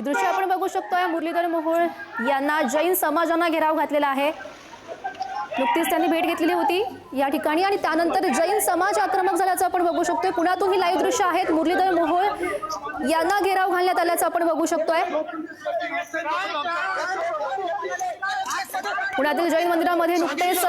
ही दृश्य आपण बघू शकतोय मुरलीधर मोहोळ यांना जैन समाजानं घेराव घातलेला आहे. नुकतीच त्यांनी भेट घेतलेली होती या ठिकाणी आणि त्यानंतर जैन समाज आक्रमक झाल्याचं आपण बघू शकतोय. पुण्यातून ही लाईव्ह दृश्य आहेत. मुरलीधर मोहोळ यांना घेराव घालण्यात आल्याचं आपण बघू शकतोय. पुण्यातील जैन मंदिरामध्ये नुकतेच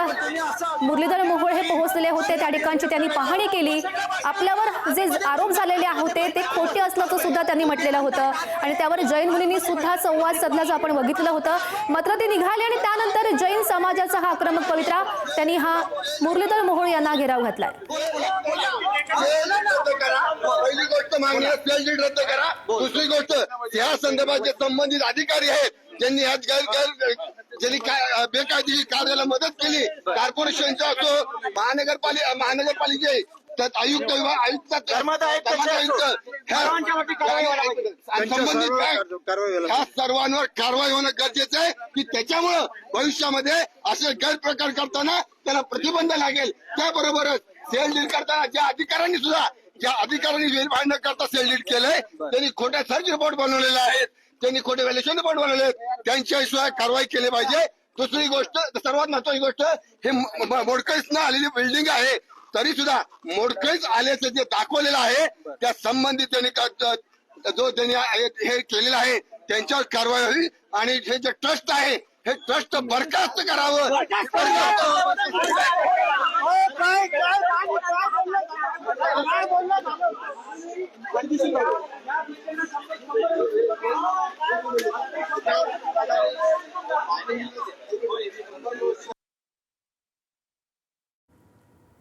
मुरलीधर मोहोळ हे पोहोचलेले होते. त्या ठिकाणची त्यांनी पाहणी केली. आपल्यावर जे आरोप झालेले होते ते खोटे असल्याचं सुद्धा त्यांनी म्हटलेलं होतं. आणि त्यावर जैन मुलींनी सुद्धा संवाद साधल्याचं आपण बघितलं होतं. मात्र ते निघाले आणि त्यानंतर जैन समाजाचा हा आक्रमक पवित्रा त्यांनी हा मुरलीधर मोहोळ यांना घेराव घातलाय. पहिली गोष्ट मागणी रद्द करा दुसरी गोष्ट या संदर्भात जे संबंधित अधिकारी आहेत त्यांनी ह्यात ज्यांनी काय बेकायदेशीर कार्याला मदत केली. कॉर्पोरेशनचा असो महानगरपालिका महानगरपालिके त्यात आयुक्त विभाग आयुक्त संबंधित ह्या सर्वांवर कारवाई होणं गरजेचं आहे की त्याच्यामुळं भविष्यामध्ये असे गैरप्रकार करताना त्याला प्रतिबंध लागेल. त्याबरोबरच सेल डील करताना ज्या अधिकाऱ्यांनी सुद्धा ज्या अधिकाऱ्यांनी व्हेरीफाय न करता सेल डील केलंय त्यांनी खोट्या सर्च रिपोर्ट बनवलेले आहेत. त्यांनी खोटे व्हॅल्युएशन रिपोर्ट बनवले आहेत. त्यांच्याशिवाय कारवाई केली पाहिजे. दुसरी गोष्ट सर्वात महत्वाची गोष्ट हे मोडकळीस आलेली बिल्डिंग आहे. तरी सुद्धा मोडकळीस आल्याचं जे दाखवलेलं आहे त्या संबंधित त्यांनी का- जो त्यांनी हे- हे केलेलं आहे त्यांच्यावर कारवाई होईल. आणि हे जे ट्रस्ट आहे हे ट्रस्ट बरखास्त करावं.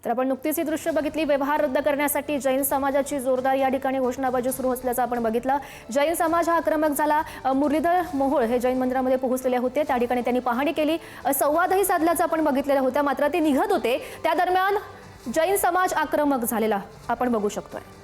तर आपण नुकतीच ही दृश्य बघितली. व्यवहार रद्द करण्यासाठी जैन समाजाची जोरदार या ठिकाणी घोषणाबाजी सुरू असल्याचं आपण बघितलं. जैन समाज हा आक्रमक झाला. मुरलीधर मोहोळ हे जैन मंदिरामध्ये पोहोचलेले होते. त्या ठिकाणी त्यांनी पाहणी केली. संवादही साधल्याचं आपण बघितलेलं होतं. मात्र ते निघत होते. त्या दरम्यान जैन समाज आक्रमक झालेला आपण बघू शकतोय.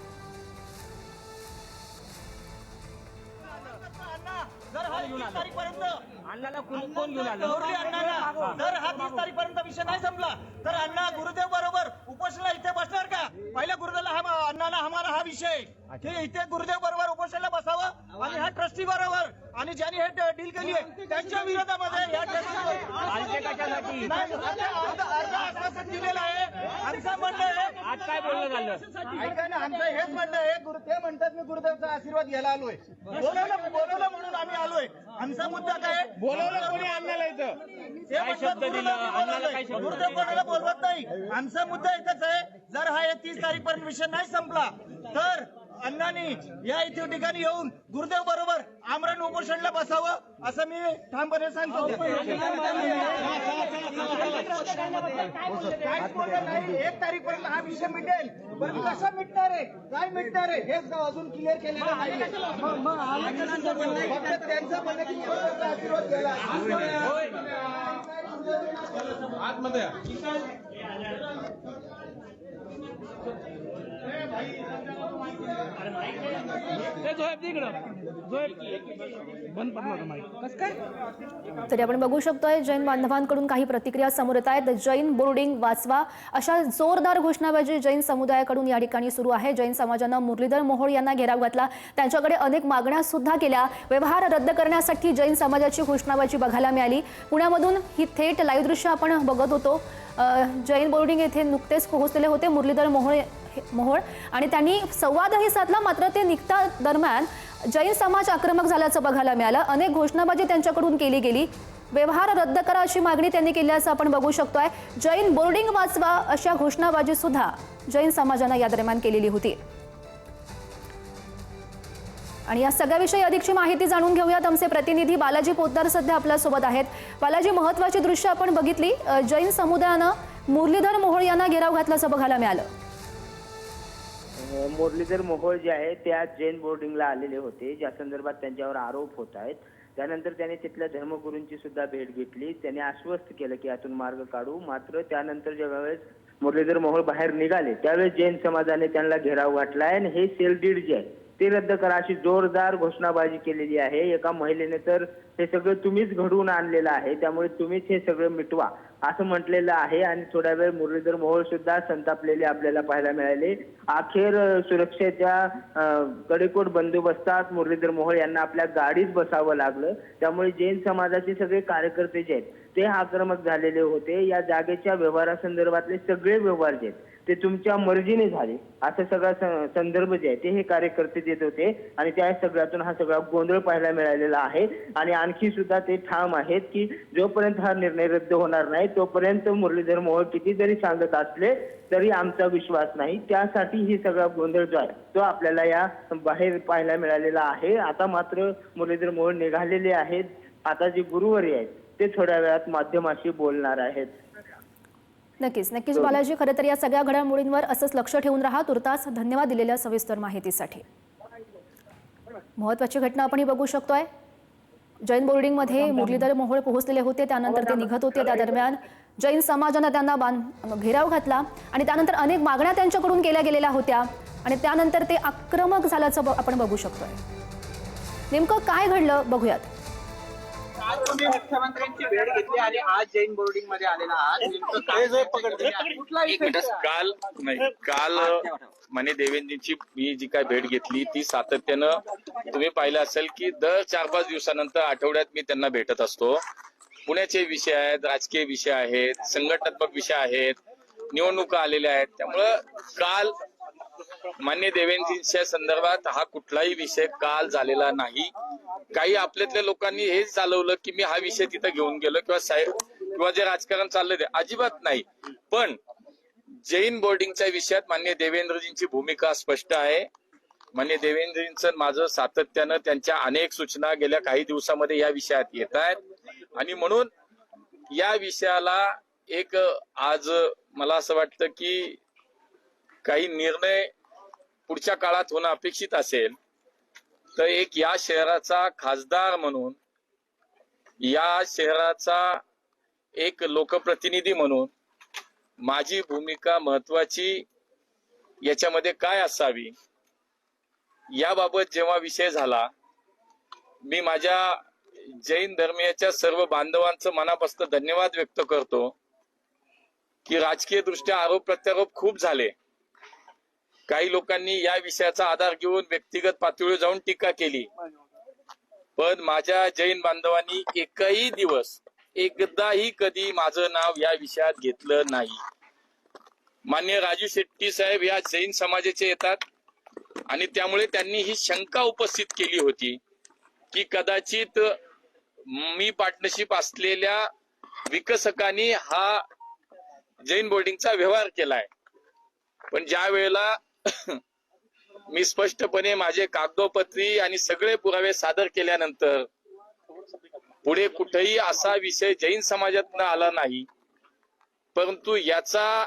अण्णाला कोण कोण घेऊन आलं? अण्णाला जर हा तीस तारीखपर्यंत विषय नाही संपला. तर अण्णा गुरुदेव बरोबर उपोषणाला इथे बसणार का? पहिल्या गुरुदेवला हा अण्णाला आम्हाला हा विषय. की इथे गुरुदेव बरोबर उपोषणाला बसावं आणि हा ट्रस्टी बरोबर. आणि ज्यांनी हे डील केली आहे त्यांच्या विरोधामध्ये या ट्रस्टी आश्वासन दिलेलं आहे. आमचं म्हणणं आहे आज काय बोलणं झालं? ऐका ना आमचं हेच म्हणणं आहे. गुरु ते म्हणतात मी गुरुदेवचा आशीर्वाद घ्यायला आलोय. बोलवलं बोलवलं म्हणून आम्ही आलोय. आमचा मुद्दा काय? बोलवलं कोणी इथं? काय शब्द दिला? अण्णाला काय गुरुदेव कोणाला बोलवत नाही. आमचा मुद्दा एकच आहे. जर हा एक तीस तारीख पर्यंत विषय नाही संपला तर अण्णांनी या इथे ठिकाणी येऊन गुरुदेव बरोबर आमरण उपोषणला बसावं असं मी ठामपणे सांगतो. नाही एक तारीख पर्यंत हा विषय मिटेल. पण कसा मिटणार आहे? काय मिटणार आहे? हेच अजून क्लिअर केलेलं नाही आल्याच्यानंतर फक्त त्यांचं म्हणणं की तरी आपण बघू शकतोय जैन बांधवांकडून काही प्रतिक्रिया समोर येत आहेत. जैन बोर्डिंग वाचवा. अशा जोरदार घोषणाबाजी जैन समुदायाकडून या ठिकाणी सुरू आहे. जैन समाजानं मुरलीधर मोहोळ यांना घेराव घातला. त्यांच्याकडे अनेक मागण्या सुद्धा केल्या. व्यवहार रद्द करण्यासाठी जैन समाजाची घोषणाबाजी बघायला मिळाली. पुण्यामधून ही थेट लाईव्ह दृश्य आपण बघत होतो. जैन बोर्डिंग येथे नुकतेच पोहोचलेले होते. मुरलीधर मोहोळ मोहोळ. आणि त्यांनी संवादही साधला मात्र ते निघता दरम्यान जैन समाज आक्रमक झाल्याचं बघायला मिळालं. अनेक घोषणाबाजी त्यांच्याकडून केली गेली. व्यवहार रद्द करा अशी मागणी त्यांनी केल्याचं आपण बघू शकतोय. जैन बोर्डिंग वाचवा अशा घोषणाबाजी सुद्धा जैन समाजानं या दरम्यान केलेली होती. आणि या सगळ्याविषयी अधिकची माहिती जाणून घेऊयात. आमचे प्रतिनिधी बालाजी पोतदार सध्या आपल्यासोबत आहेत. बालाजी महत्वाची दृश्य आपण बघितली. जैन समुदायानं मुरलीधर मोहोळ यांना घेराव घातल्याचं बघायला मिळालं. मुरलीधर मोहोळ जे आहे ते आज जैन बोर्डिंगला आलेले होते. ज्या संदर्भात त्यांच्यावर आरोप होत आहेत. त्यानंतर त्यांनी तिथल्या धर्मगुरूंची सुद्धा भेट घेतली. त्यांनी आश्वस्त केलं की यातून मार्ग काढू. मात्र त्यानंतर ज्या वेळेस मुरलीधर मोहोळ बाहेर निघाले त्यावेळेस जैन समाजाने त्यांना घेराव घातलाय. आणि हे सेल डीड जे आहे ते रद्द करा अशी जोरदार घोषणाबाजी केलेली आहे. एका महिलेने तर हे सगळं तुम्हीच घडवून आणलेलं आहे. त्यामुळे तुम्हीच हे सगळं मिटवा. असं म्हटलेलं आहे. आणि थोड्या वेळ मुरलीधर मोहोळ सुद्धा संतापलेले आपल्याला पाहायला मिळाले. अखेर सुरक्षेच्या कडेकोट बंदोबस्तात मुरलीधर मोहोळ यांना आपल्या गाडीत बसावं लागलं. त्यामुळे जैन समाजाचे सगळे कार्यकर्ते जे आहेत ते आक्रमक झालेले होते. या जागेच्या व्यवहारासंदर्भातले सगळे व्यवहार जे आहेत ते तुमच्या मर्जीने झाले. असं सगळा स- संदर्भ जे आहे ते हे कार्यकर्ते देत होते. आणि त्या सगळ्यातून हा सगळा गोंधळ पाहायला मिळालेला आहे. आणि आणखी सुद्धा ते ठाम आहेत की जोपर्यंत हा निर्णय रद्द होणार नाही तोपर्यंत मुरलीधर मोहोळ किती जरी सांगत असले तरी आमचा विश्वास नाही. त्यासाठी ही सगळा गोंधळ जो आहे तो आपल्याला या बाहेर पाहायला मिळालेला आहे. आता मात्र मुरलीधर मोहोळ निघालेले आहेत. आता जे गुरुवारी आहेत ते थोड्या वेळात माध्यमाशी बोलणार आहेत. नक्कीच नक्कीच बालाजी खरं तर या सगळ्या घडामोडींवर असंच लक्ष ठेवून राहा. तुर्तास धन्यवाद दिलेल्या सविस्तर माहितीसाठी. महत्वाची घटना आपण ही बघू शकतोय. जैन बोर्डिंगमध्ये मुरलीधर मोहोळ पोहोचलेले होते त्यानंतर ते निघत होते. त्या दरम्यान जैन समाजानं त्यांना बांध घेराव घातला आणि त्यानंतर अनेक मागण्या त्यांच्याकडून केल्या गेलेल्या होत्या आणि त्यानंतर ते आक्रमक झाल्याचं आपण बघू शकतोय. नेमकं काय घडलं बघूयात. आज तुम्ही मुख्यमंत्र्यांची भेट घेतली आणि आज जैन बोर्डिंगमध्ये आलेला आहात. काल नाही काल मने देवेंद्रची मी जी काय भेट घेतली ती सातत्यानं तुम्ही पाहिलं असेल की दर चार पाच दिवसानंतर आठवड्यात मी त्यांना भेटत असतो. पुण्याचे विषय आहेत राजकीय विषय आहेत संघटनात्मक विषय आहेत निवडणुका आलेल्या आहेत. त्यामुळं काल मान्य देवेंद्रजींच्या संदर्भात हा कुठलाही विषय काल झालेला नाही. काही आपल्यातल्या लोकांनी हेच चालवलं की मी हा विषय तिथं घेऊन गेलो किंवा साहेब किंवा जे राजकारण चाललं ते अजिबात नाही. पण जैन बोर्डिंगच्या विषयात मान्य देवेंद्रजींची भूमिका स्पष्ट आहे. मान्य देवेंद्रजींचं माझं सातत्यानं त्यांच्या अनेक सूचना गेल्या काही दिवसामध्ये या विषयात येत आहेत. आणि म्हणून या विषयाला एक आज मला असं वाटतं की काही निर्णय पुढच्या काळात होणं अपेक्षित असेल तर एक या शहराचा खासदार म्हणून या शहराचा एक लोकप्रतिनिधी म्हणून माझी भूमिका महत्वाची याच्यामध्ये काय असावी? याबाबत जेव्हा विषय झाला मी माझ्या जैन धर्मीयाच्या सर्व बांधवांचं मनापासून धन्यवाद व्यक्त करतो की राजकीय दृष्ट्या आरोप प्रत्यारोप खूप झाले. काही लोकांनी या विषयाचा आधार घेऊन व्यक्तिगत पातळीवर जाऊन टीका केली. पण माझ्या जैन बांधवांनी एकही दिवस एकदाही कधी माझं नाव या विषयात घेतलं नाही. मान्य राजू शेट्टी साहेब या जैन समाजाचे येतात आणि त्यामुळे त्यांनी ही शंका उपस्थित केली होती की कदाचित मी पार्टनरशिप असलेल्या विकसकांनी हा जैन बोर्डिंगचा व्यवहार केलाय. पण ज्या वेळेला मी स्पष्टपणे माझे कागदोपत्री आणि सगळे पुरावे सादर केल्यानंतर पुढे कुठेही असा विषय जैन समाजात आला नाही. परंतु याचा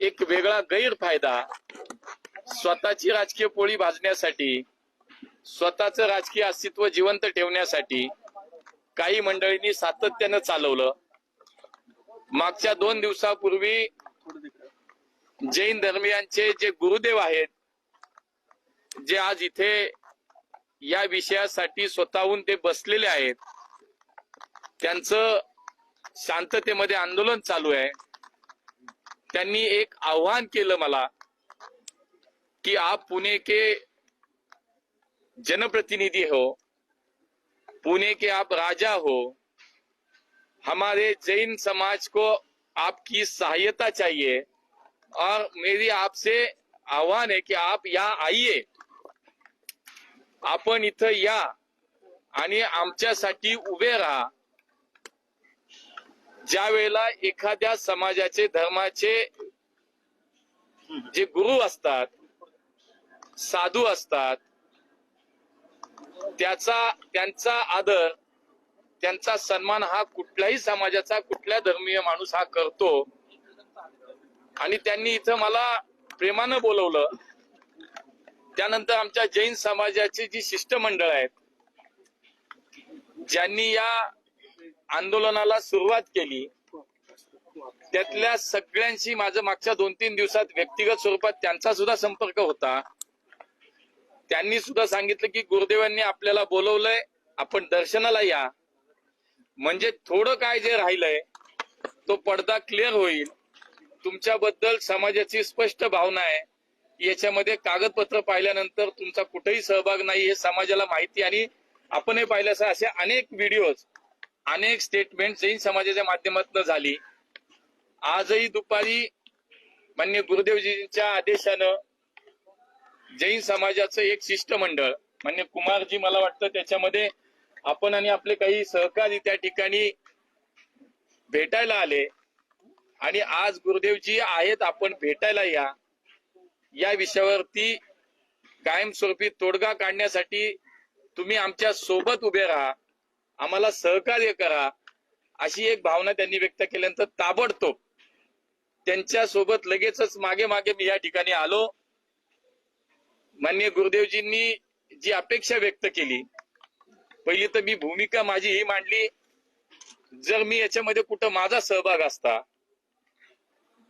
एक वेगळा गैरफायदा स्वतःची राजकीय पोळी भाजण्यासाठी स्वतःचं राजकीय अस्तित्व जिवंत ठेवण्यासाठी काही मंडळींनी सातत्यानं चालवलं. मागच्या दोन दिवसापूर्वी जैन धर्मियांचे जे गुरुदेव आहेत जे आज इथे या विषयासाठी स्वतःहून ते बसलेले आहेत त्यांचं शांततेमध्ये आंदोलन चालू आहे. त्यांनी एक आव्हान केलं मला कि आप पुणे के जनप्रतिनिधि हो पुणे के आप राजा हो हमारे जैन समाज को आपकी सहायता चाहिए और मेरी आपसे आव्हान आहे की आप या आइए। आपण इथं या आणि आमच्यासाठी उभे राहा। ज्या वेळेला एखाद्या समाजाचे धर्माचे जे गुरु असतात साधू असतात त्याचा त्यांचा आदर त्यांचा सन्मान हा कुठल्याही समाजाचा कुठल्या धर्मीय माणूस हा करतो आणि त्यांनी इथं मला प्रेमानं बोलवलं. त्यानंतर आमच्या जैन समाजाची जी शिष्टमंडळ आहेत ज्यांनी या आंदोलनाला सुरुवात केली त्यातल्या सगळ्यांशी माझं मागच्या दोन तीन दिवसात व्यक्तिगत स्वरूपात त्यांचा सुद्धा संपर्क होता. त्यांनी सुद्धा सांगितलं की गुरुदेवांनी आपल्याला बोलवलंय आपण दर्शनाला या. म्हणजे थोडं काय जे राहिलंय तो पडदा क्लिअर होईल. तुमच्याबद्दल समाजाची स्पष्ट भावना आहे. याच्यामध्ये कागदपत्र पाहिल्यानंतर तुमचा कुठेही सहभाग नाही हे समाजाला माहिती आणि आपणही असं असे अनेक व्हिडिओज अनेक स्टेटमेंट जैन समाजाच्या माध्यमातून झाली. आजही दुपारी मान्य गुरुदेवजींच्या आदेशानं जैन समाजाचं एक शिष्टमंडळ मान्य कुमारजी मला वाटतं त्याच्यामध्ये आपण आणि आपले काही सहकारी त्या ठिकाणी भेटायला आले. आणि आज गुरुदेवजी आहेत आपण भेटायला या. या विषयावरती कायमस्वरूपी तोडगा काढण्यासाठी तुम्ही आमच्यासोबत उभे राहा आम्हाला सहकार्य करा अशी एक भावना त्यांनी व्यक्त केल्यानंतर ताबडतोब त्यांच्यासोबत लगेचच मागे मागे मी या ठिकाणी आलो. मान्य गुरुदेवजींनी जी अपेक्षा व्यक्त केली पहिली तर मी भूमिका माझी ही मांडली जर मी याच्यामध्ये कुठं माझा सहभाग असता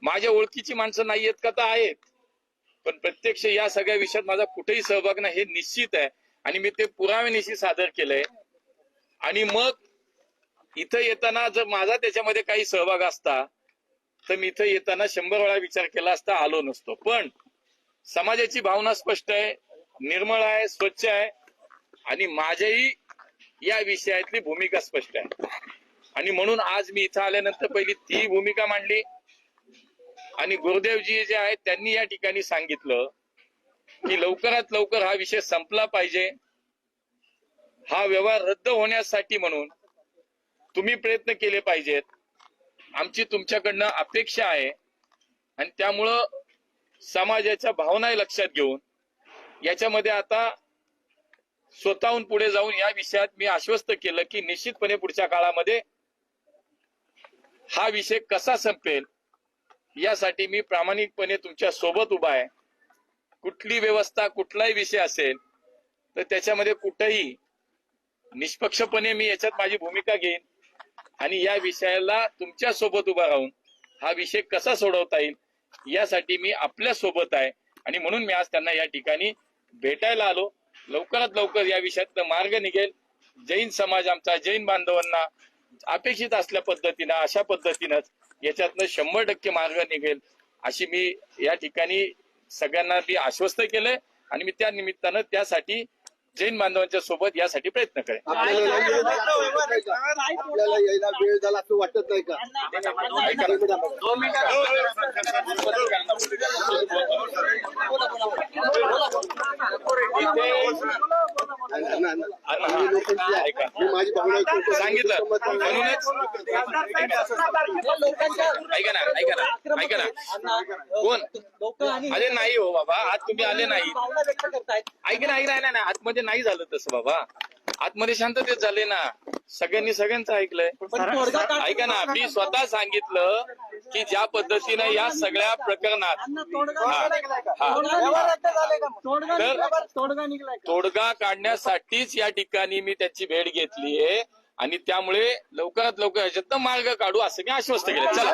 माझ्या ओळखीची माणसं नाही आहेत का? तर आहेत. पण प्रत्यक्ष या सगळ्या विषयात माझा कुठेही सहभाग नाही हे निश्चित आहे. आणि मी ते पुराव्यानिशी सादर केलंय. आणि मग इथं येताना जर माझा त्याच्यामध्ये काही सहभाग असता तर मी इथं येताना शंभर वेळा विचार केला असता आलो नसतो. पण समाजाची भावना स्पष्ट आहे निर्मळ आहे स्वच्छ आहे. आणि माझ्याही या विषयातली भूमिका स्पष्ट आहे. आणि म्हणून आज मी इथं आल्यानंतर पहिली ती भूमिका मांडली. आणि गुरुदेवजी जे आहेत त्यांनी या ठिकाणी सांगितलं की लवकरात लवकर हा विषय संपला पाहिजे. हा व्यवहार रद्द होण्यासाठी म्हणून तुम्ही प्रयत्न केले पाहिजेत. आमची तुमच्याकडनं अपेक्षा आहे. आणि त्यामुळं समाजाच्या भावना लक्षात घेऊन याच्यामध्ये आता स्वतःहून पुढे जाऊन या विषयात मी आश्वस्त केलं की निश्चितपणे पुढच्या काळामध्ये हा विषय कसा संपेल यासाठी मी प्रामाणिकपणे तुमच्यासोबत उभा आहे. कुठली व्यवस्था कुठलाही विषय असेल तर त्याच्यामध्ये कुठंही निष्पक्षपणे मी याच्यात माझी भूमिका घेईन आणि या विषयाला तुमच्यासोबत उभा राहून हा विषय कसा सोडवता येईल यासाठी मी आपल्यासोबत आहे. आणि म्हणून मी आज त्यांना या ठिकाणी भेटायला आलो. लवकरात लवकर या विषयात मार्ग निघेल. जैन समाज आमचा जैन बांधवांना अपेक्षित असल्या पद्धतीनं अशा पद्धतीनंच याच्यातनं शंभर टक्के मार्ग निघेल अशी मी या ठिकाणी सगळ्यांना मी आश्वस्त केलंय आणि मी त्या निमित्तानं त्यासाठी जैन बांधवांच्या सोबत यासाठी प्रयत्न आपल्याला यायला वेळ झाला असं वाटत नाही का. ऐका. माझी भावना. सांगितलं. म्हणूनच ऐका ना. ऐका ना ऐका ना कोण? आले नाही हो बाबा आज तुम्ही आले नाही. ऐक ना ऐक ना नाही आतमध्ये नाही झालं तसं बाबा. आतमध्ये शांततेत झाले ना. सगळ्यांनी सगळ्यांचं ऐकलंय. ऐका ना मी स्वतः सांगितलं की ज्या पद्धतीने या सगळ्या प्रकरणात हा, हा. तर तोडगा काढण्यासाठीच या ठिकाणी मी त्याची भेट घेतलीये आणि त्यामुळे लवकरात लवकर याच्यात मार्ग काढू असं मी आश्वस्त केलं. चला.